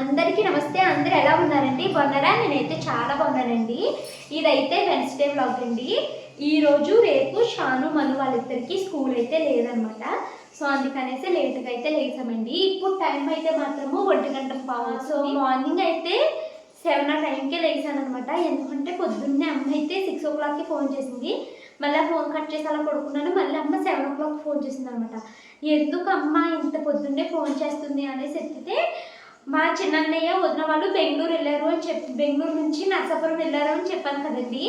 అందరికీ నమస్తే. అందరు ఎలా ఉన్నారండి? బాగున్నారా? నేనైతే చాలా బాగున్నానండి. ఇదైతే వెన్స్డే వ్లాగ్ అండి. ఈ రోజు రేపు షాను మను వాళ్ళిద్దరికి స్కూల్ అయితే లేదనమాట. సో అందుకనేసి లేట్గా అయితే లేసామండి ఇప్పుడు టైం అయితే మాత్రము ఒంటి గంట సో మార్నింగ్ అయితే సెవెన్ ఆ టైంకే లేసాను అనమాట ఎందుకంటే పొద్దున్నే అమ్మ అయితే సిక్స్ ఓ క్లాక్కి ఫోన్ చేసింది. మళ్ళీ ఫోన్ కట్ చేసి అలా పడుకున్నాను. మళ్ళీ అమ్మ సెవెన్ ఓ క్లాక్ ఫోన్ చేసింది అనమాట ఎందుకు అమ్మ ఇంత పొద్దున్నే ఫోన్ చేస్తుంది అనేసి ఎత్తితే మా చిన్నన్నయ్య వదిన వాళ్ళు బెంగళూరు వెళ్ళారు అని చెప్పి బెంగళూరు నుంచి నరసాపురం వెళ్ళారు అని చెప్పాను కదండి.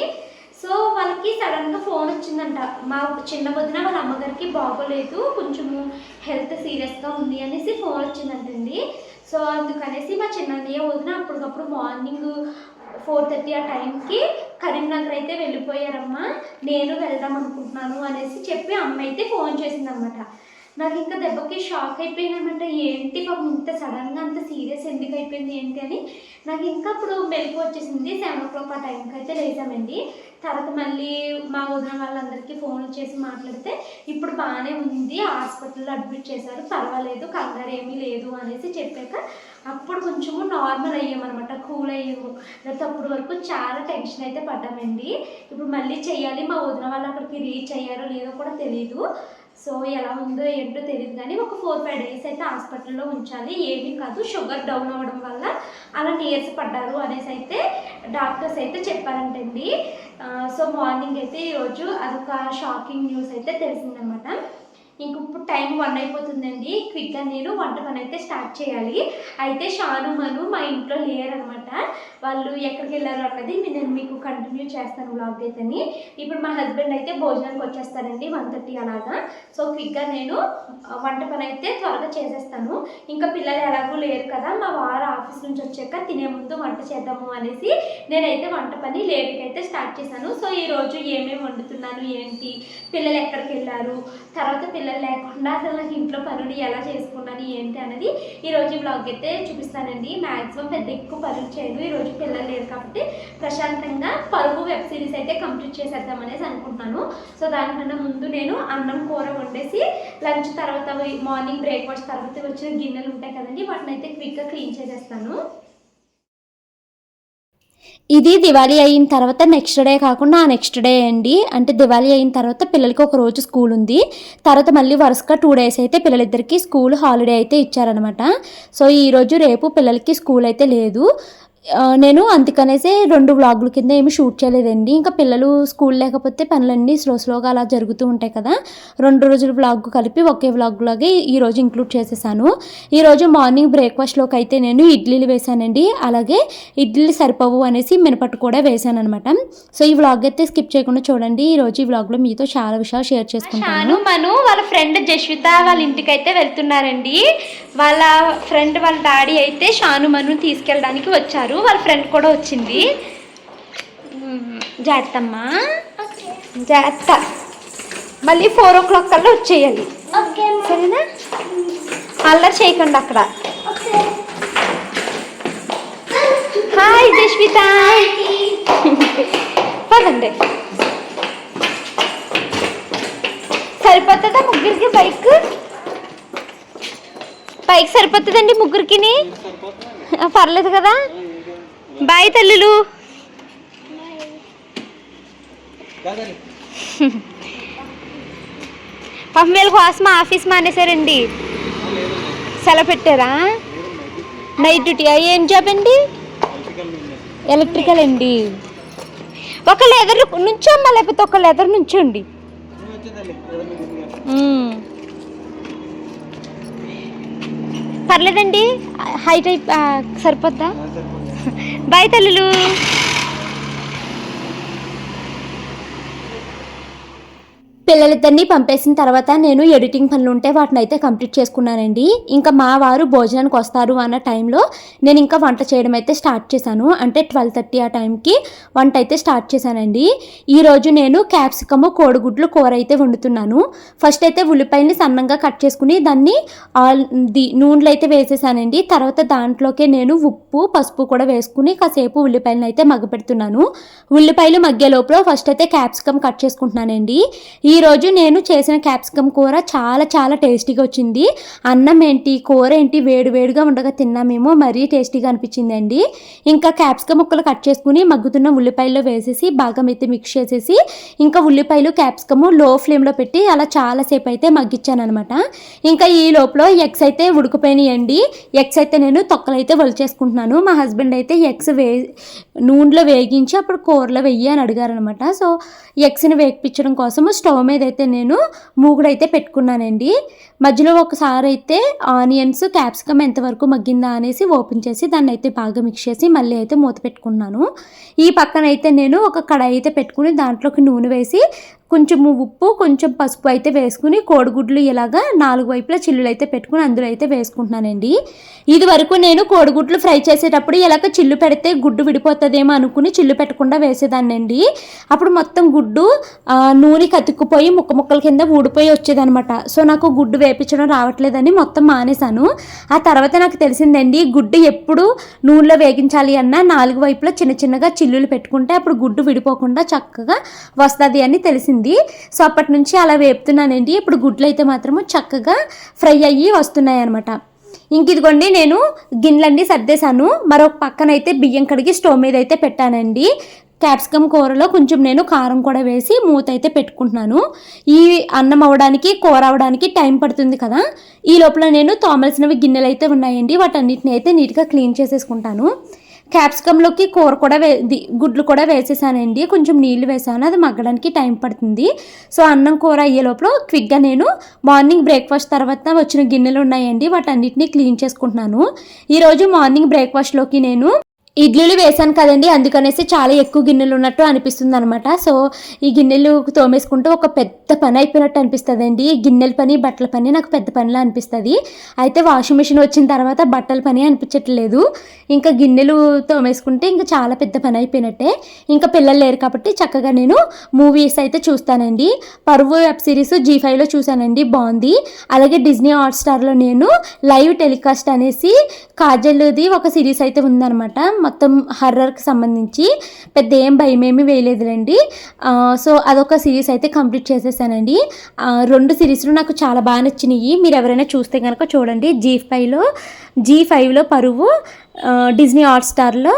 సో వాళ్ళకి సడన్గా ఫోన్ వచ్చిందంట. మా చిన్న వదిన వాళ్ళ అమ్మగారికి బాగోలేదు కొంచెము హెల్త్ సీరియస్గా ఉంది అనేసి ఫోన్ వచ్చిందంటండి. సో అందుకనేసి మా చిన్నన్నయ్య వదిన అప్పటికప్పుడు మార్నింగ్ ఫోర్ థర్టీ ఆ టైంకి కరీంనగర్ అయితే వెళ్ళిపోయారమ్మా నేను వెళ్దాం అనుకుంటున్నాను అనేసి చెప్పి అమ్మ అయితే ఫోన్ చేసిందనమాట నాకు ఇంకా దెబ్బకి షాక్ అయిపోయినామంటే ఏంటి పాపం ఇంత సడన్గా అంత సీరియస్ ఎందుకు అయిపోయింది ఏంటి అని నాకు ఇంకా అప్పుడు మెలకు వచ్చేసింది సెవెన్ ఓ క్లాక్ ఆ టైంకి అయితే లేచామండి. తర్వాత మళ్ళీ మా వదిన వాళ్ళందరికీ ఫోన్ చేసి మాట్లాడితే ఇప్పుడు బాగానే ఉంది హాస్పిటల్లో అడ్మిట్ చేశారు పర్వాలేదు కంగారు ఏమీ లేదు అనేసి చెప్పాక అప్పుడు కొంచెము నార్మల్ అయ్యామన్నమాట కూల్ అయ్యాము. లేకపోతే అప్పటి వరకు చాలా టెన్షన్ అయితే పడ్డామండి. ఇప్పుడు మళ్ళీ చేయాలి మా వదిన వాళ్ళు అక్కడికి రీచ్ అయ్యారో లేదో కూడా తెలియదు సో ఎలా ఉందో ఏంటో తెలియదు కానీ ఒక ఫోర్ ఫైవ్ డేస్ అయితే హాస్పిటల్లో ఉంచాలి. ఏమీ కాదు షుగర్ డౌన్ అవ్వడం వల్ల అలా టీయర్స్ పడ్డారు అనేసి అయితే డాక్టర్స్ అయితే చెప్పారంటండి. సో మార్నింగ్ అయితే ఈరోజు అదొక షాకింగ్ న్యూస్ అయితే తెలిసిందనమాట ఇంక ఇప్పుడు టైం వన్ అయిపోతుందండి. క్విక్గా నేను వంట పని అయితే స్టార్ట్ చేయాలి. అయితే షాను మను మా ఇంట్లో లేరనమాట. వాళ్ళు ఎక్కడికి వెళ్ళారు అన్నది నేను మీకు కంటిన్యూ చేస్తాను వ్లాగ్ అయితేని. ఇప్పుడు మా హస్బెండ్ అయితే భోజనానికి వచ్చేస్తారండి వన్ థర్టీ అలాగా. సో క్విక్గా నేను వంట పని అయితే త్వరగా చేసేస్తాను. ఇంకా పిల్లలు ఎలాగో లేరు కదా మా వారు ఆఫీస్ నుంచి వచ్చాక తినే ముందు వంట చేద్దాము అనేసి నేనైతే వంట పని లేట్గా అయితే స్టార్ట్ చేశాను. సో ఈరోజు ఏమేమి వండుతున్నాను ఏంటి పిల్లలు ఎక్కడికి వెళ్ళారు తర్వాత పిల్లలు లేకుండా అసలు నాకు ఇంట్లో పనులు ఎలా చేసుకున్నాను ఏంటి అనేది ఈరోజు బ్లాగ్ అయితే చూపిస్తానండి. మ్యాక్సిమం పెద్ద ఎక్కువ పనులు చేయదు ఈరోజు పిల్లలు లేరు కాబట్టి ప్రశాంతంగా పరుగు వెబ్ సిరీస్ అయితే కంప్లీట్ చేసేద్దాం అనేసి అనుకుంటున్నాను. సో దానికన్నా ముందు నేను అన్నం కూర వండేసి లంచ్ తర్వాత మార్నింగ్ బ్రేక్ఫాస్ట్ తర్వాత వచ్చిన గిన్నెలు ఉంటాయి కదండి వాటిని అయితే క్విక్గా క్లీన్ చేసేస్తాను. ఇది దివాళీ అయిన తర్వాత నెక్స్ట్ డే కాకుండా ఆ నెక్స్ట్ డే అండి. అంటే దివాళీ అయిన తర్వాత పిల్లలకి ఒక రోజు స్కూల్ ఉంది. తర్వాత మళ్ళీ వరుసగా టూ డేస్ అయితే పిల్లలిద్దరికి స్కూల్ హాలిడే అయితే ఇచ్చారనమాట సో ఈరోజు రేపు పిల్లలకి స్కూల్ అయితే లేదు. నేను అందుకనేసి రెండు వ్లాగుల కింద ఏమి షూట్ చేయలేదండి. ఇంకా పిల్లలు స్కూల్ లేకపోతే పనులన్నీ స్లో స్లోగా అలా జరుగుతూ ఉంటాయి కదా. రెండు రోజుల వ్లాగ్ కలిపి ఒకే వ్లాగ్ లాగే ఈ రోజు ఇంక్లూడ్ చేసేసాను. ఈరోజు మార్నింగ్ బ్రేక్ఫాస్ట్లోకి అయితే నేను ఇడ్లీలు వేశానండి అలాగే ఇడ్లీలు సరిపోవు అనేసి మినపట్టు కూడా వేశాను అనమాట సో ఈ వ్లాగ్ అయితే స్కిప్ చేయకుండా చూడండి. ఈ రోజు ఈ వ్లాగ్లో మీతో చాలా విషయాలు షేర్ చేసుకుంటాను. మను వాళ్ళ ఫ్రెండ్ జశ్విత వాళ్ళ ఇంటికి అయితే వెళ్తున్నారండి. వాళ్ళ ఫ్రెండ్ వాళ్ళ డాడీ అయితే షాను మను తీసుకెళ్ళడానికి వచ్చారు. వాళ్ళ ఫ్రెండ్ కూడా వచ్చింది. మ్మ్, జాగ్రత్తమ్మా. జాగ్రత్త. మళ్ళీ ఫోర్ ఓ క్లాక్ కల్లా వచ్చేయాలి. సరేనా? అల్లరి చేయకండి అక్కడ. హాయ్ జశ్విత పదండి. సరిపోతుందా ముగ్గురికి బైక్ బైక్ సరిపోతుందండి ముగ్గురికి పర్లేదు కదా? బాయ్ తల్లులు. పాపం వీళ్ళ కోసం ఆఫీస్ మానేశారండి. సెలవు పెట్టారా? నైట్ డ్యూటీ ఏం జాబ్ అండి? ఎలక్ట్రికల్ అండి. ఒకళ్ళు ఎదురు నుంచోమ్మా లేకపోతే ఒకళ్ళు ఎదురు నుంచోండి. పర్లేదండి. హైట్ సరిపోద్దా. బాయ్ తల్లులు. పిల్లలిద్దరిని పంపేసిన తర్వాత నేను ఎడిటింగ్ పనులు ఉంటే వాటిని అయితే కంప్లీట్ చేసుకున్నానండి. ఇంకా మా వారు భోజనానికి వస్తారు అన్న టైంలో నేను ఇంకా వంట చేయడం అయితే స్టార్ట్ చేశాను. అంటే ట్వెల్వ్ థర్టీ ఆ టైంకి వంట అయితే స్టార్ట్ చేశానండి. ఈరోజు నేను క్యాప్సికము కోడిగుడ్లు కూర అయితే వండుతున్నాను. ఫస్ట్ అయితే ఉల్లిపాయల్ని సన్నంగా కట్ చేసుకుని దాన్ని ఆల్ ది నూనెలో అయితే వేసేసానండి. తర్వాత దాంట్లోకే నేను ఉప్పు పసుపు కూడా వేసుకుని కాసేపు ఉల్లిపాయలను అయితే మగ్గపెడుతున్నాను. ఉల్లిపాయలు మగ్గే లోపల ఫస్ట్ అయితే క్యాప్సికమ్ కట్ చేసుకుంటున్నానండి. ఈ ఈరోజు నేను చేసిన క్యాప్సికమ్ కూర చాలా చాలా టేస్టీగా వచ్చింది. అన్నం ఏంటి కూర ఏంటి వేడి వేడిగా ఉండగా తిన్నామేమో మరీ టేస్టీగా అనిపించిందండి. ఇంకా క్యాప్సికమ్ ముక్కలు కట్ చేసుకుని మగ్గుతున్న ఉల్లిపాయల్లో వేసేసి బాగా అయితే మిక్స్ చేసేసి ఇంకా ఉల్లిపాయలు క్యాప్సికము లో ఫ్లేమ్లో పెట్టి అలా చాలాసేపు అయితే మగ్గించాను అనమాట ఇంకా ఈ లోపల ఎగ్స్ అయితే ఉడికిపోయినాయండి. ఎగ్స్ అయితే నేను తొక్కలు అయితే వలిచేసుకుంటున్నాను. మా హస్బెండ్ అయితే ఎగ్స్ వే నూనెలో వేగించి అప్పుడు కూరలో వెయ్యి అని అడిగారనమాట సో ఎగ్స్ని వేగిపించడం కోసం స్టవ్ మీద అయితే నేను మూగుడైతే పెట్టుకున్నానండి. మధ్యలో ఒకసారి అయితే ఆనియన్స్ క్యాప్సికమ్ ఎంతవరకు మగ్గిందా అనేసి ఓపెన్ చేసి దాన్ని అయితే బాగా మిక్స్ చేసి మళ్ళీ అయితే మూత పెట్టుకున్నాను. ఈ పక్కన అయితే నేను ఒక కడాయి అయితే పెట్టుకుని దాంట్లోకి నూనె వేసి కొంచెం ఉప్పు కొంచెం పసుపు అయితే వేసుకుని కోడిగుడ్లు ఇలాగా నాలుగు వైపులా చిల్లులు అయితే పెట్టుకుని అందులో అయితే వేసుకుంటున్నానండి. ఇది వరకు నేను కోడిగుడ్లు ఫ్రై చేసేటప్పుడు ఇలాగ చిల్లు పెడితే గుడ్డు విడిపోతుందేమో అనుకుని చిల్లు పెట్టకుండా వేసేదాన్నండి. అప్పుడు మొత్తం గుడ్డు నూనె కతుక్కుపోయి ముక్క ముక్కల కింద ఊడిపోయి వచ్చేదనమాట సో నాకు గుడ్డు వేపించడం రావట్లేదని మొత్తం మానేశాను. ఆ తర్వాత నాకు తెలిసిందండి గుడ్డు ఎప్పుడు నూనెలో వేగించాలి అన్నా నాలుగు వైపులా చిన్న చిన్నగా చిల్లులు పెట్టుకుంటే అప్పుడు గుడ్డు విడిపోకుండా చక్కగా వస్తుంది అని తెలిసింది. సో అప్పటి నుంచి అలా వేపుతున్నానండి. ఇప్పుడు గుడ్లు అయితే మాత్రము చక్కగా ఫ్రై అయ్యి వస్తున్నాయి అనమాట ఇంక ఇదిగోండి నేను గిన్నెలన్నీ సర్దేశాను. మరొక పక్కన అయితే బియ్యం కడిగి స్టవ్ మీద అయితే పెట్టానండి. క్యాప్సికమ్ కూరలో కొంచెం నేను కారం కూడా వేసి మూత అయితే పెట్టుకుంటున్నాను. ఈ అన్నం అవ్వడానికి కూర అవ్వడానికి టైం పడుతుంది కదా. ఈ లోపల నేను తోమలసినవి గిన్నెలు అయితే ఉన్నాయండి. వాటన్నిటిని అయితే నీట్గా క్లీన్ చేసేసుకుంటాను. క్యాప్సికంలోకి కూర కూడా వే ది- గుడ్లు కూడా వేసేసానండి. కొంచెం నీళ్ళు వేసాను. అది మగ్గడానికి టైం పడుతుంది. సో అన్నం కూర అయ్యే లోపల క్విక్గా నేను మార్నింగ్ బ్రేక్ఫాస్ట్ తర్వాత వచ్చిన గిన్నెలు ఉన్నాయండి. వాటన్నిటిని క్లీన్ చేసుకుంటున్నాను. ఈరోజు మార్నింగ్ బ్రేక్ఫాస్ట్లోకి నేను ఇడ్లీలు వేసాను కదండి అందుకనేసి చాలా ఎక్కువ గిన్నెలు ఉన్నట్టు అనిపిస్తుంది అనమాట సో ఈ గిన్నెలు తోమేసుకుంటూ ఒక పెద్ద పని అయిపోయినట్టు అనిపిస్తుంది అండి ఈ గిన్నెల పని బట్టల పని నాకు పెద్ద పనిలా అనిపిస్తుంది. అయితే వాషింగ్ మిషన్ వచ్చిన తర్వాత బట్టల పని అనిపించట్లేదు. ఇంకా గిన్నెలు తోమేసుకుంటే ఇంకా చాలా పెద్ద పని అయిపోయినట్టే. ఇంకా పిల్లలు లేరు కాబట్టి చక్కగా నేను మూవీస్ అయితే చూస్తానండి. పరువు వెబ్ సిరీస్ జీ ఫైవ్లో చూశానండి బాగుంది. అలాగే డిజ్నీ హాట్స్టార్లో నేను లైవ్ టెలికాస్ట్ అనేసి కాజల్ది ఒక సిరీస్ అయితే ఉందన్నమాట. మొత్తం హర్రర్కి సంబంధించి పెద్ద ఏం భయం ఏమీ వేయలేదులేండి. సో అదొక సిరీస్ అయితే కంప్లీట్ చేసేసానండి. రెండు సిరీస్లు నాకు చాలా బాగా నచ్చినాయి మీరు ఎవరైనా చూస్తే కనుక చూడండి. జీ ఫైవ్లో జీ ఫైవ్లో పరువు డిజ్నీ హాట్స్టార్లో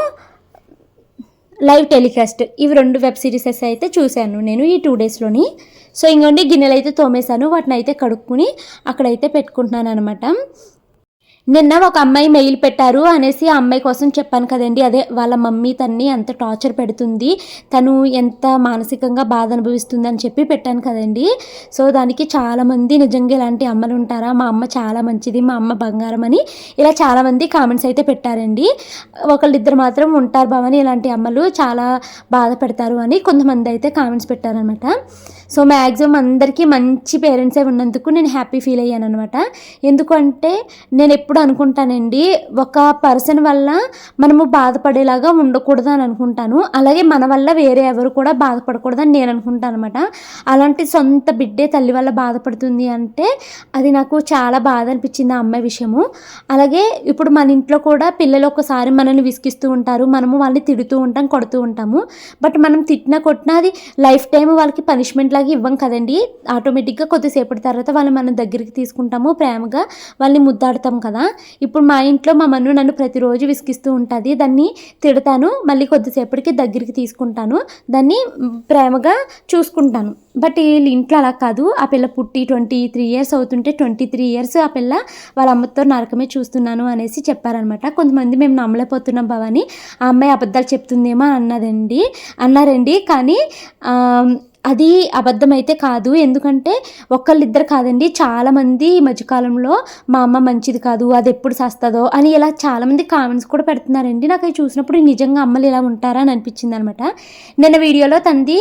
లైవ్ టెలికాస్ట్. ఇవి రెండు వెబ్ సిరీసెస్ అయితే చూశాను నేను ఈ టూ డేస్లోని సో ఇంకోండి గిన్నెలు అయితే తోమేశాను. వాటిని అయితే కడుక్కుని అక్కడైతే పెట్టుకుంటున్నాను అనమాట నిన్న ఒక అమ్మాయి మెయిల్ పెట్టారు అనేసి ఆ అమ్మాయి కోసం చెప్పాను కదండి. అదే వాళ్ళ మమ్మీ తన్ని ఎంత టార్చర్ పెడుతుంది తను ఎంత మానసికంగా బాధ అనుభవిస్తుంది అని చెప్పి పెట్టాను కదండి. సో దానికి చాలామంది నిజంగా ఇలాంటి అమ్మలు ఉంటారా? మా అమ్మ చాలా మంచిది మా అమ్మ బంగారం అని ఇలా చాలామంది కామెంట్స్ అయితే పెట్టారండి. ఒకళ్ళిద్దరు మాత్రం ఉంటారు భవని ఇలాంటి అమ్మలు చాలా బాధ పెడతారు అని కొంతమంది అయితే కామెంట్స్ పెట్టారనమాట సో మ్యాక్సిమం అందరికీ మంచి పేరెంట్సే ఉన్నందుకు నేను హ్యాపీ ఫీల్ అయ్యాను అనమాట ఎందుకంటే నేను ఎప్పుడు అనుకుంటానండి ఒక పర్సన్ వల్ల మనము బాధపడేలాగా ఉండకూడదు అని అనుకుంటాను. అలాగే మన వల్ల వేరే ఎవరు కూడా బాధపడకూడదు అని నేను అనుకుంటాను అనమాట అలాంటి సొంత బిడ్డే తల్లి వల్ల బాధపడుతుంది అంటే అది నాకు చాలా బాధ అనిపించింది ఆ అమ్మాయి విషయము. అలాగే ఇప్పుడు మన ఇంట్లో కూడా పిల్లలు ఒకసారి మనల్ని విసిగిస్తూ ఉంటారు మనము వాళ్ళని తిడుతూ ఉంటాం కొడుతూ ఉంటాము. బట్ మనం తిట్టినా కొట్టినా అది లైఫ్ టైం వాళ్ళకి పనిష్మెంట్ లాగా ఇవ్వం కదండి. ఆటోమేటిక్గా కొద్దిసేపటి తర్వాత వాళ్ళు మన దగ్గరికి తీసుకుంటాము ప్రేమగా వాళ్ళని ముద్దాడతాం కదా. ఇప్పుడు మా ఇంట్లో మా మన్ను నన్ను ప్రతిరోజు విసిగిస్తూ ఉంటుంది. దాన్ని తిడతాను. మళ్ళీ కొద్దిసేపటికి దగ్గరికి తీసుకుంటాను. దాన్ని ప్రేమగా చూసుకుంటాను. బట్ వీళ్ళ ఇంట్లో అలా కాదు. ఆ పిల్ల పుట్టి ట్వంటీ త్రీ ఇయర్స్ అవుతుంటే ట్వంటీ త్రీ ఇయర్స్ ఆ పిల్ల వాళ్ళ అమ్మతో నరకమే చూస్తున్నాను అనేసి చెప్పారనమాట. కొంతమంది మేము నమ్మలేకపోతున్నాం భవాని. ఆ అమ్మాయి అబద్ధాలు చెప్తుందేమో అన్నదండి. అన్నారండి. కానీ అది అబద్ధం అయితే కాదు. ఎందుకంటే ఒక్కళ్ళిద్దరు కాదండి చాలామంది ఈ మధ్యకాలంలో మా అమ్మ మంచిది కాదు అది ఎప్పుడు సస్తుందో అని ఇలా చాలామంది కామెంట్స్ కూడా పెడుతున్నారండి. నాకు అవి చూసినప్పుడు నిజంగా అమ్మలు ఇలా ఉంటారా అని అనిపించింది అనమాట నిన్న వీడియోలో తంది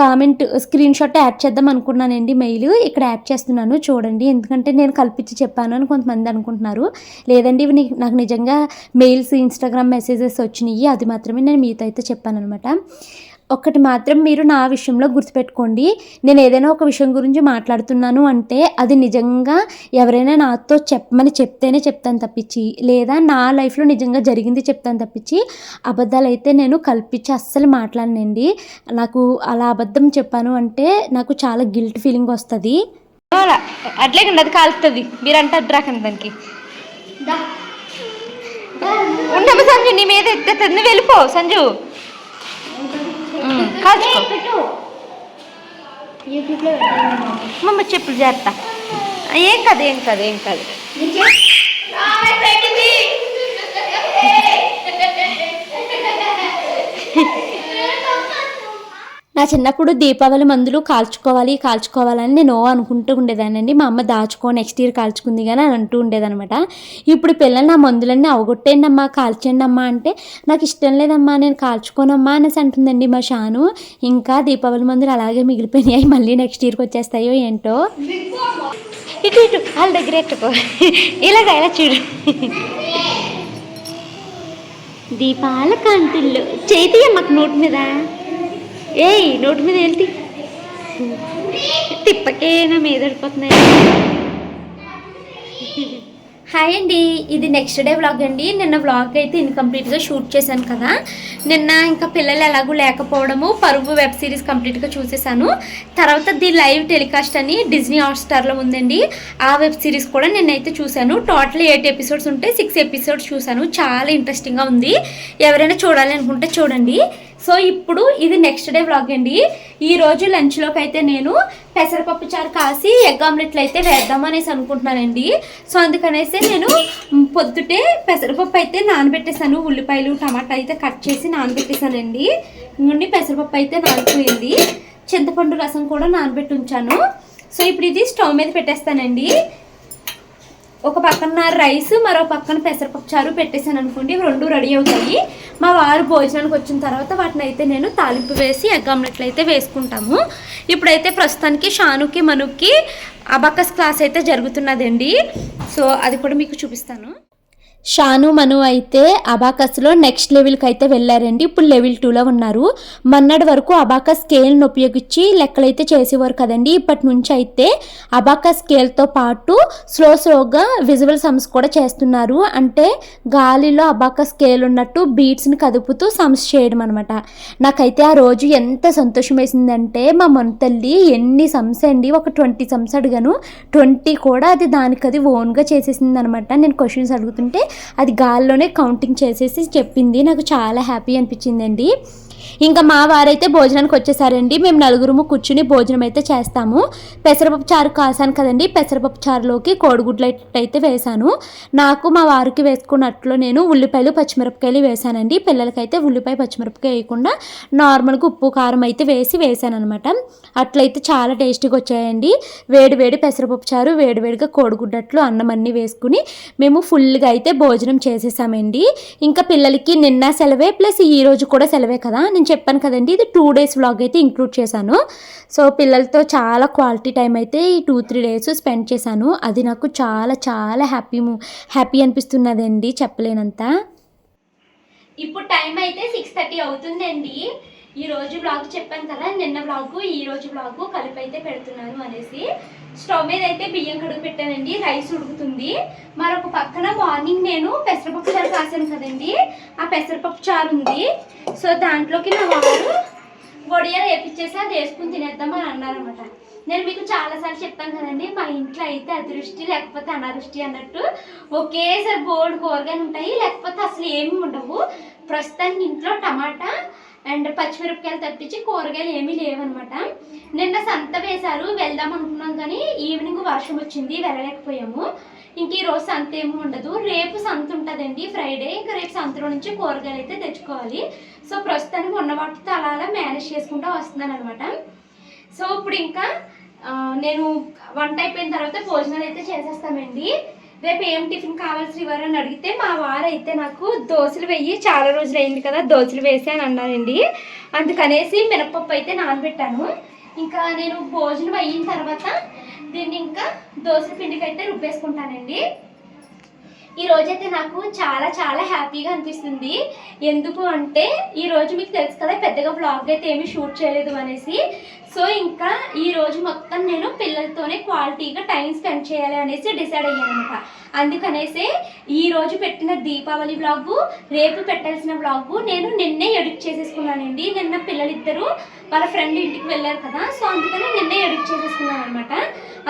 కామెంట్ స్క్రీన్ షాట్ యాడ్ చేద్దాం అనుకున్నానండి మెయిల్. ఇక్కడ యాడ్ చేస్తున్నాను చూడండి. ఎందుకంటే నేను కల్పించి చెప్పాను అని కొంతమంది అనుకుంటున్నారు. లేదండి ఇవి నాకు నిజంగా మెయిల్స్ ఇన్స్టాగ్రామ్ మెసేజెస్ వచ్చినాయి. అది మాత్రమే నేను మీతో అయితే చెప్పాను అనమాట ఒకటి మాత్రం మీరు నా విషయంలో గుర్తుపెట్టుకోండి. నేను ఏదైనా ఒక విషయం గురించి మాట్లాడుతున్నాను అంటే అది నిజంగా ఎవరైనా నాతో చెప్పమని చెప్తేనే చెప్తాను తప్పించి లేదా నా లైఫ్లో నిజంగా జరిగింది చెప్తాను తప్పించి అబద్ధాలు అయితే నేను కల్పించి అస్సలు మాట్లాడనండి. నాకు అలా అబద్ధం చెప్పాను అంటే నాకు చాలా గిల్ట్ ఫీలింగ్ వస్తుంది. అట్లే అది కాలుతుంది మీరంటే అడ్రాకండి దానికి. దా. దా. ఉండమ్మ సంజు నీ మీద ఎత్తేస్తుంది నువ్వు వెళ్ళిపో సంజు. కాల్చుకో. మమ్మ చెప్పులు చేస్తా ఏం కాదు ఏం కాదు ఏం కాదు నీ చే- ఆమె పెట్టింది. నా చిన్నప్పుడు దీపావళి మందులు కాల్చుకోవాలి కాల్చుకోవాలని నేను అనుకుంటూ ఉండేదానండి మా అమ్మ దాచుకో నెక్స్ట్ ఇయర్ కాల్చుకుంది కానీ అని అంటూ ఉండేదనమాట ఇప్పుడు పిల్లలు నా మందులన్నీ అవగొట్టేయండి అమ్మా కాల్చేయండి అమ్మా అంటే నాకు ఇష్టం లేదమ్మా నేను కాల్చుకోనమ్మా అనేసి అంటుందండి మా షాను. ఇంకా దీపావళి మందులు అలాగే మిగిలిపోయినాయి. మళ్ళీ నెక్స్ట్ ఇయర్కి వచ్చేస్తాయో ఏంటో? ఇటు ఇటు వాళ్ళ దగ్గర ఎట్టుకో ఇలాగ ఇలా చూడు. దీపాల కాంతుల్లో చేతి అమ్మకు నోటి మీద ఏయ్ నోటి మీద ఏంటి? తిప్పకే నా మీద పడిపోతున్నాయి. హాయ్ అండి ఇది నెక్స్ట్ డే వ్లాగ్ అండి. నిన్న వ్లాగ్ అయితే ఇన్కంప్లీట్గా షూట్ చేశాను కదా. నిన్న ఇంకా పిల్లలు ఎలాగూ లేకపోవడము పరువు వెబ్ సిరీస్ కంప్లీట్గా చూసేసాను తర్వాత ది లైవ్ టెలికాస్ట్ అని డిజ్నీ హాట్స్టార్లో ఉందండి. ఆ వెబ్ సిరీస్ కూడా నిన్నైతే చూశాను. టోటల్ ఎయిట్ ఎపిసోడ్స్ ఉంటే సిక్స్ ఎపిసోడ్స్ చూశాను. చాలా ఇంట్రెస్టింగ్గా ఉంది. ఎవరైనా చూడాలి అనుకుంటే చూడండి. సో ఇప్పుడు ఇది నెక్స్ట్ డే వ్లాగ్ అండి. ఈ రోజు లంచ్లోకి అయితే నేను పెసరపప్పు చారు కాసి ఎగ్ ఆమ్లెట్లు అయితే వేద్దాం అనేసి అనుకుంటున్నానండి. సో అందుకనేసి నేను పొద్దుటే పెసరపప్పు అయితే నానబెట్టేశాను. ఉల్లిపాయలు టమాటా అయితే కట్ చేసి నానబెట్టేశానండి. నుండి పెసరపప్పు అయితే నానిపోయింది. చింతపండు రసం కూడా నానబెట్టి ఉంచాను. సో ఇప్పుడు ఇది స్టవ్ మీద పెట్టేస్తానండి. ఒక పక్కన రైస్ మరో పక్కన పెసరపప్పు చారు పెట్టేశాను అనుకోండి ఇవి రెండు రెడీ అవుతాయి. మా వారు భోజనానికి వచ్చిన తర్వాత వాటిని అయితే నేను తాలింపు వేసి ఎగ్ అయితే వేసుకుంటాము. ఇప్పుడైతే ప్రస్తుతానికి షానుకి మనుకి అబకస్ క్లాస్ అయితే జరుగుతున్నదండి. సో అది కూడా మీకు చూపిస్తాను. షాను మను అయితే అబాకస్లో నెక్స్ట్ లెవెల్కి అయితే వెళ్ళారండి. ఇప్పుడు లెవెల్ టూలో ఉన్నారు. మన్నటి వరకు అబాకస్ స్కేల్ని ఉపయోగించి లెక్కలైతే చేసేవారు కదండి. ఇప్పటి నుంచి అయితే అబాకస్ స్కేల్తో పాటు స్లో స్లోగా విజువల్ సమ్స్ కూడా చేస్తున్నారు. అంటే గాలిలో అబాకస్ స్కేల్ ఉన్నట్టు బీట్స్ని కదుపుతూ సమ్స్ చేయడం అనమాట నాకైతే ఆ రోజు ఎంత సంతోషం వేసిందంటే మా మన తల్లి ఎన్ని సమ్స్ అండి? ఒక ట్వంటీ సమ్స్ అడిగాను. ట్వంటీ కూడా అది దానికి అది ఓన్గా చేసేసింది అనమాట నేను క్వశ్చన్స్ అడుగుతుంటే అది గాల్లోనే కౌంటింగ్ చేసేసి చెప్పింది. నాకు చాలా హ్యాపీ అనిపించిందండి. ఇంకా మా వారైతే భోజనానికి వచ్చేసారండి. మేము నలుగురుము కూర్చుని భోజనం అయితే చేస్తాము. పెసరపప్పు చారు కాసాను కదండి. పెసరపప్పు చారులోకి కోడిగుడ్లు అయితే వేశాను నాకు మా వారికి వేసుకున్నట్లు నేను ఉల్లిపాయలు పచ్చిమిరపకాయలు వేశానండి పిల్లలకైతే ఉల్లిపాయ పచ్చిమిరపకాయ వేయకుండా నార్మల్గా ఉప్పు కారం అయితే వేసి వేసాను అనమాట అట్లయితే చాలా టేస్టీగా వచ్చాయండి. వేడి వేడి పెసరపప్పు చారు వేడి వేడిగా కోడిగుడ్డట్లు అన్నం అన్నీ వేసుకుని మేము ఫుల్గా అయితే భోజనం చేసేసామండి. ఇంకా పిల్లలకి నిన్న సెలవే ప్లస్ ఈ రోజు కూడా సెలవే కదా. నేను చెప్పాను కదండి. ఇది టూ డేస్ వ్లాగ్ అయితే ఇంక్లూడ్ చేశాను. సో పిల్లలతో చాలా క్వాలిటీ టైం అయితే ఈ టూ త్రీ డేస్ స్పెండ్ చేశాను. అది నాకు చాలా చాలా హ్యాపీ హ్యాపీ అనిపిస్తున్నదండి చెప్పలేనంత. ఇప్పుడు టైం అయితే సిక్స్ థర్టీ అవుతుందండి. ఈ రోజు బ్లాగ్ చెప్పాను కదా నిన్న బ్లాగ్ ఈ రోజు బ్లాగ్ కలిపి అయితే పెడుతున్నాను అనేసి. స్టవ్ మీద అయితే బియ్యం కడుగు పెట్టానండి రైస్ ఉడుకుతుంది. మరొక పక్కన మార్నింగ్ నేను పెసరపప్పు చారు కాసాను కదండి ఆ పెసరపప్పు చారు ఉంది. సో దాంట్లోకి నా వారు వడియాలు వేపించేసి అది వేసుకుని తినేద్దామని అన్నారనమాట నేను మీకు చాలాసార్లు చెప్తాను కదండి మా ఇంట్లో అయితే అదృష్టి లేకపోతే అనాదృష్టి అన్నట్టు ఒకేసారి బోర్డు కూరగాయలు ఉంటాయి లేకపోతే అసలు ఏమి ఉండవు. ప్రస్తుతానికి ఇంట్లో టమాటా అండ్ పచ్చిమిరపకాయలు తప్పించి కూరగాయలు ఏమీ లేవన్నమాట. నిన్న సంత వేశారు వెళ్దాం అనుకున్నాం కానీ ఈవినింగ్ వర్షం వచ్చింది వెళ్ళలేకపోయాము. ఇంక ఈ రోజు సంత ఏమి ఉండదు. రేపు సంత ఉంటుందండి ఫ్రైడే. ఇంకా రేపు సంతలో నుంచి కూరగాయలు అయితే తెచ్చుకోవాలి. సో ప్రస్తుతానికి ఉన్న వాటితో అలా అలా మేనేజ్ చేసుకుంటూ వస్తున్నాను అనమాట సో ఇప్పుడు ఇంకా నేను వంట అయిపోయిన తర్వాత భోజనాలు అయితే చేసేస్తామండి. రేపు ఏం టిఫిన్ కావాల్సి అని అడిగితే మా వారు అయితే నాకు దోశలు వెయ్యి చాలా రోజులు అయింది కదా దోశలు వేసి అని అన్నారండి. అందుకనేసి మినపప్పు అయితే నానబెట్టాను. ఇంకా నేను భోజనం అయిన తర్వాత దీన్ని ఇంకా దోశల పిండికి అయితే రుబ్బేసుకుంటానండి. ఈ రోజైతే నాకు చాలా చాలా హ్యాపీగా అనిపిస్తుంది. ఎందుకు అంటే ఈ రోజు మీకు తెలుసు కదా పెద్దగా వ్లాగ్ అయితే ఏమీ షూట్ చేయలేదు అనేసి. సో ఇంకా ఈ రోజు మొత్తం నేను పిల్లలతోనే క్వాలిటీగా టైం స్పెండ్ చేయాలి అనేసి డిసైడ్ అయ్యాను అనమాట అందుకనేసి ఈ రోజు పెట్టిన దీపావళి వ్లాగు రేపు పెట్టాల్సిన వ్లాగు నేను నిన్నే ఎడిట్ చేసేసుకున్నానండి. నిన్న పిల్లలిద్దరూ వాళ్ళ ఫ్రెండ్ ఇంటికి వెళ్ళారు కదా సో అందుకని నిన్నే ఎడిట్ చేసేసుకున్నాను అనమాట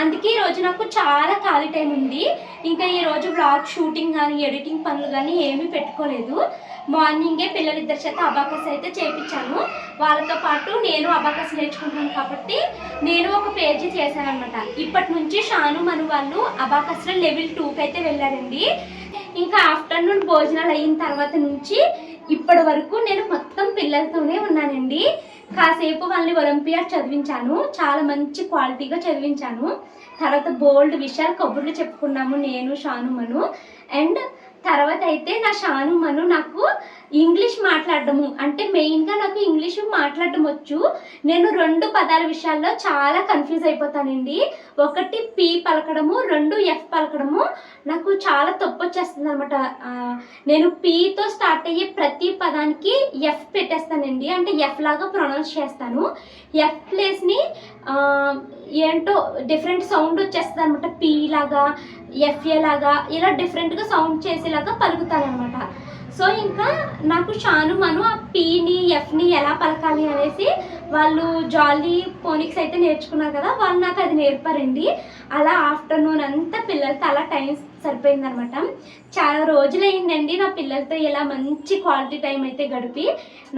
అందుకే ఈరోజు నాకు చాలా ఖాళీ టైం ఉంది. ఇంకా ఈరోజు బ్లాగ్ షూటింగ్ కానీ ఎడిటింగ్ పనులు కానీ ఏమీ పెట్టుకోలేదు. మార్నింగే పిల్లలిద్దరి చేత అబాకస్ అయితే చేపించాను వాళ్ళతో పాటు నేను అబాకస్ నేర్చుకుంటున్నాను కాబట్టి నేను ఒక పేజీ చేశాను అనమాట ఇప్పటి నుంచి షాను మను వాళ్ళు అబాకస్లో లెవెల్ టూకి అయితే వెళ్ళారండి. ఇంకా ఆఫ్టర్నూన్ భోజనాలు అయిన తర్వాత నుంచి ఇప్పటి వరకు నేను మొత్తం పిల్లలతోనే ఉన్నానండి. కాసేపు వాళ్ళని ఒలింపియాడ్ చదివించాను. చాలా మంచి క్వాలిటీగా చదివించాను. తర్వాత బోల్డ్ విషయాలు కబుర్లు చెప్పుకున్నాము నేను షానుమను అండ్ తర్వాత అయితే నా షానుమను నాకు ఇంగ్లీష్ మాట్లాడము అంటే మెయిన్గా నాకు ఇంగ్లీష్ మాట్లాడడం వచ్చు నేను రెండు పదాల విషయాల్లో చాలా కన్ఫ్యూజ్ అయిపోతానండి. ఒకటి పి పలకడము రెండు ఎఫ్ పలకడము. నాకు చాలా తప్పు వచ్చేస్తుంది అనమాట నేను పితో స్టార్ట్ అయ్యే ప్రతి పదానికి ఎఫ్ పెట్టేస్తానండి. అంటే ఎఫ్ లాగా ప్రొనౌన్స్ చేస్తాను. ఎఫ్ ప్లేస్ని ఏంటో డిఫరెంట్ సౌండ్ వచ్చేస్తుంది అనమాట పి లాగా ఎఫ్ఏ లాగా ఇలా డిఫరెంట్గా సౌండ్ చేసేలాగా పలుకుతాను అనమాట సో ఇంకా నాకు షాను మను ఆ పీని ఎఫ్ని ఎలా పలకాలి అనేసి వాళ్ళు జాలీ పోనిక్స్ అయితే నేర్చుకున్నారు కదా వాళ్ళు నాకు అది నేర్పారండి. అలా ఆఫ్టర్నూన్ అంతా పిల్లలతో అలా టైం సరిపోయిందనమాట. చాలా రోజులైందండి నా పిల్లలతో ఇలా మంచి క్వాలిటీ టైం అయితే గడిపి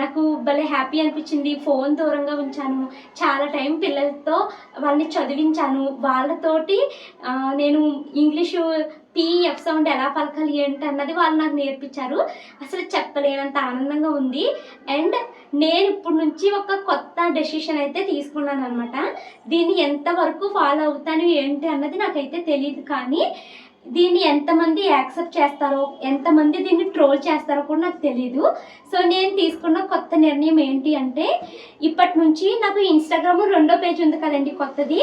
నాకు భలే హ్యాపీ అనిపించింది. ఫోన్ దూరంగా ఉంచాను. చాలా టైం పిల్లలతో వాళ్ళని చదివించాను. వాళ్ళతోటి నేను ఇంగ్లీషు పీఎఫ్ సౌండ్ ఎలా పలకాలి ఏంటి అన్నది వాళ్ళు నాకు నేర్పించారు. అసలు చెప్పలేనంత ఆనందంగా ఉంది. అండ్ నేను ఇప్పటి నుంచి ఒక కొత్త డెసిషన్ అయితే తీసుకున్నాను అనమాట దీన్ని ఎంతవరకు ఫాలో అవుతాను ఏంటి అన్నది నాకైతే తెలియదు కానీ దీన్ని ఎంతమంది యాక్సెప్ట్ చేస్తారో ఎంతమంది దీన్ని ట్రోల్ చేస్తారో కూడా నాకు తెలియదు సో నేను తీసుకున్న కొత్త నిర్ణయం ఏంటి అంటే ఇప్పటి నుంచి నాకు ఇన్స్టాగ్రామ్ రెండో పేజ్ ఉంది కదండి కొత్తది.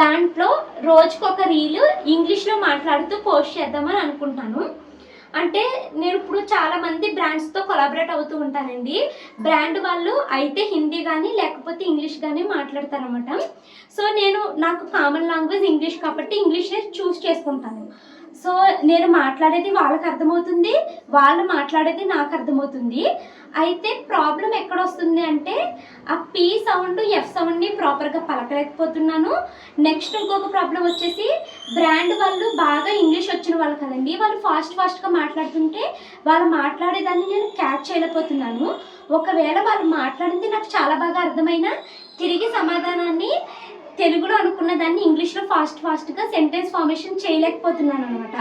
దాంట్లో రోజుకొక రీల్ ఇంగ్లీష్లో మాట్లాడుతూ పోస్ట్ చేద్దామని అనుకుంటాను. అంటే నేను ఇప్పుడు చాలా మంది బ్రాండ్స్తో కొలాబరేట్ అవుతూ ఉంటానండి. బ్రాండ్ వాళ్ళు అయితే హిందీ కానీ లేకపోతే ఇంగ్లీష్ కానీ మాట్లాడతారనమాట సో నేను నాకు కామన్ లాంగ్వేజ్ ఇంగ్లీష్ కాబట్టి ఇంగ్లీష్నే చూస్ చేసుకుంటాను. సో నేను మాట్లాడేది వాళ్ళకి అర్థమవుతుంది వాళ్ళు మాట్లాడేది నాకు అర్థమవుతుంది. అయితే ప్రాబ్లం ఎక్కడ వస్తుంది అంటే ఆ పీ సౌండ్ ఎఫ్ సౌండ్ని ప్రాపర్గా పలకలేకపోతున్నాను. నెక్స్ట్ ఇంకొక ప్రాబ్లం వచ్చేసి బ్రాండ్ వాళ్ళు బాగా ఇంగ్లీష్ వచ్చిన వాళ్ళు కదండి వాళ్ళు ఫాస్ట్ ఫాస్ట్గా మాట్లాడుతుంటే వాళ్ళు మాట్లాడేదాన్ని నేను క్యాచ్ చేయలేకపోతున్నాను. ఒకవేళ వాళ్ళు మాట్లాడింది నాకు చాలా బాగా అర్థమైనా తిరిగి సమాధానాన్ని తెలుగులో అనుకున్న దాన్ని ఇంగ్లీష్లో ఫాస్ట్ ఫాస్ట్గా సెంటెన్స్ ఫార్మేషన్ చేయలేకపోతున్నాను అనమాట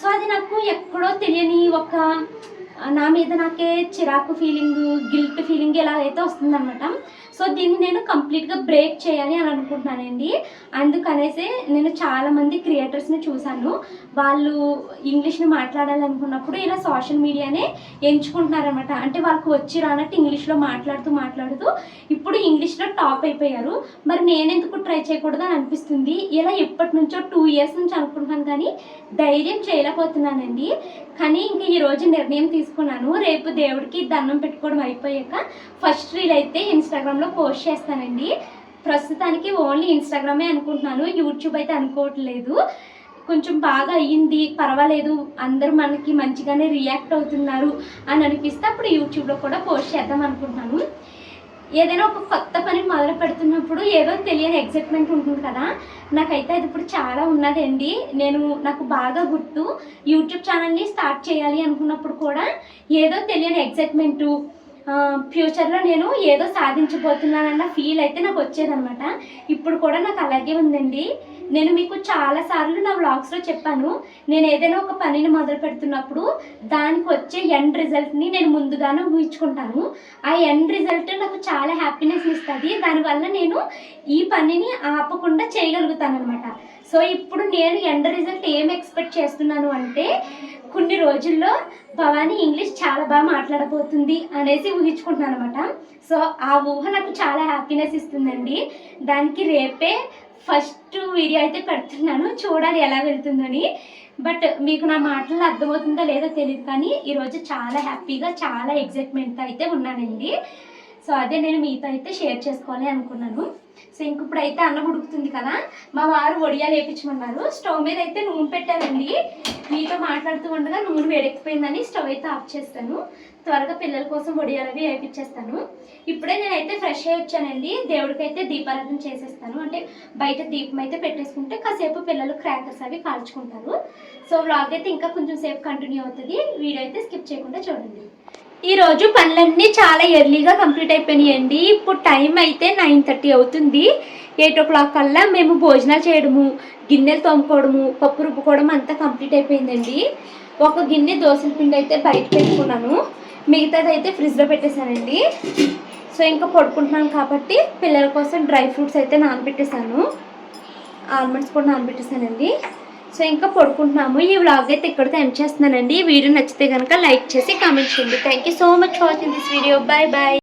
సో అది నాకు ఎక్కడో తెలియని ఒక నా మీద నాకే చిరాకు ఫీలింగ్ గిల్ట్ ఫీలింగ్ ఇలా అయితే వస్తుందన్నమాట. సో దీన్ని నేను కంప్లీట్గా బ్రేక్ చేయాలి అని అనుకుంటున్నానండి. అందుకనేసి నేను చాలామంది క్రియేటర్స్ని చూశాను. వాళ్ళు ఇంగ్లీష్ని మాట్లాడాలనుకున్నప్పుడు ఇలా సోషల్ మీడియానే ఎంచుకుంటున్నారనమాట అంటే వాళ్ళకి వచ్చి రానట్టు ఇంగ్లీష్లో మాట్లాడుతూ మాట్లాడుతూ ఇప్పుడు ఇంగ్లీష్లో టాప్ అయిపోయారు. మరి నేను ఎందుకు ట్రై చేయకూడదు అని అనిపిస్తుంది? ఇలా ఎప్పటి నుంచో టూ ఇయర్స్ నుంచి అనుకుంటున్నాను కానీ ధైర్యం చేయలేకపోతున్నానండి. కానీ ఇంకా ఈరోజు నిర్ణయం తీసుకు తీసుకున్నాను. రేపు దేవుడికి దండం పెట్టుకోవడం అయిపోయాక ఫస్ట్ రీల్ అయితే ఇన్స్టాగ్రామ్లో పోస్ట్ చేస్తానండి. ప్రస్తుతానికి ఓన్లీ ఇన్స్టాగ్రామే అనుకుంటున్నాను. యూట్యూబ్ అయితే అనుకోవట్లేదు. కొంచెం బాగా అయ్యింది. పర్వాలేదు. అందరూ మనకి మంచిగానే రియాక్ట్ అవుతున్నారు అని అనిపిస్తే అప్పుడు యూట్యూబ్లో కూడా పోస్ట్ చేద్దాం అనుకుంటున్నాను. ఏదైనా ఒక కొత్త పని మొదలు పెడుతున్నప్పుడు ఏదో తెలియని ఎగ్జైట్మెంట్ ఉంటుంది కదా. నాకైతే అది ఇప్పుడు చాలా ఉన్నదండి. నేను నాకు బాగా గుర్తు. యూట్యూబ్ ఛానల్ని స్టార్ట్ చేయాలి అనుకున్నప్పుడు కూడా ఏదో తెలియని ఎగ్జైట్మెంటు ఫ్యూచర్లో నేను ఏదో సాధించబోతున్నానన్న ఫీల్ అయితే నాకు వచ్చేదనమాట ఇప్పుడు కూడా నాకు అలాగే ఉందండి. నేను మీకు చాలాసార్లు నా వ్లాగ్స్లో చెప్పాను. నేను ఏదైనా ఒక పనిని మొదలు పెడుతున్నప్పుడు దానికి వచ్చే ఎండ్ రిజల్ట్ని నేను ముందుగానే ఊహించుకుంటాను. ఆ ఎండ్ రిజల్ట్ నాకు చాలా హ్యాపీనెస్ ఇస్తుంది. దానివల్ల నేను ఈ పనిని ఆపకుండా చేయగలుగుతాను అనమాట సో ఇప్పుడు నేను ఎండ్ రిజల్ట్ ఏం ఎక్స్పెక్ట్ చేస్తున్నాను అంటే కొన్ని రోజుల్లో భవానీ ఇంగ్లీష్ చాలా బాగా మాట్లాడబోతుంది అనేసి ఊహించుకుంటున్నాను అనమాట సో ఆ ఊహ నాకు చాలా హ్యాపీనెస్ ఇస్తుందండి. దానికి రేపే ఫస్ట్ వీడియో అయితే పెడుతున్నాను. చూడాలి ఎలా వెళ్తుందని. బట్ మీకు నా మాటలు అర్థమవుతుందో లేదో తెలియదు కానీ ఈరోజు చాలా హ్యాపీగా చాలా ఎగ్జైట్మెంట్తో అయితే ఉన్నానండి. సో అదే నేను మీతో అయితే షేర్ చేసుకోవాలి అనుకున్నాను. సో ఇంక ఇప్పుడైతే అన్నం ఉడుకుతుంది కదా మా వారు వడియాలు వేయించమన్నారు స్టవ్ మీద అయితే నూనె పెట్టానండి. మీతో మాట్లాడుతూ ఉండగా నూనె వేడెక్కిపోయిందని స్టవ్ అయితే ఆఫ్ చేస్తాను. త్వరగా పిల్లల కోసం వడియాలు అవి వేయించేస్తాను. ఇప్పుడే నేనైతే ఫ్రెష్ అయ్యి వచ్చానండి. దేవుడికైతే దీపారాధన చేసేస్తాను. అంటే బయట దీపం అయితే పెట్టేసుకుంటే కాసేపు పిల్లలు క్రాకర్స్ అవి కాల్చుకుంటారు. సో వ్లాగ్ అయితే ఇంకా కొంచెం సేపు కంటిన్యూ అవుతుంది. వీడియో అయితే స్కిప్ చేయకుండా చూడండి. ఈరోజు పనులన్నీ చాలా ఎర్లీగా కంప్లీట్ అయిపోయినాయండి. ఇప్పుడు టైం అయితే నైన్ థర్టీ అవుతుంది. ఎయిట్ ఓ క్లాక్ కల్లా మేము భోజనాలు చేయడము గిన్నెలు తోముకోవడము పప్పు రుబ్బుకోవడం అంతా కంప్లీట్ అయిపోయిందండి. ఒక గిన్నె దోశల పిండి అయితే బయట పెట్టుకున్నాను. మిగతాది అయితే ఫ్రిడ్జ్లో పెట్టేశానండి. సో ఇంకా పడుకుంటున్నాను కాబట్టి పిల్లల కోసం డ్రై ఫ్రూట్స్ అయితే నానబెట్టేశాను. ఆల్మండ్స్ కూడా నానబెట్టేశానండి. సో ఇంకా పడుకుంటున్నాము. ఈ వ్లాగ్ అయితే ఇక్కడితో ఎండ్ చేస్తున్నానండి. వీడియో నచ్చితే కనుక లైక్ చేసి కామెంట్ చేయండి. Thank you so much for watching this video bye bye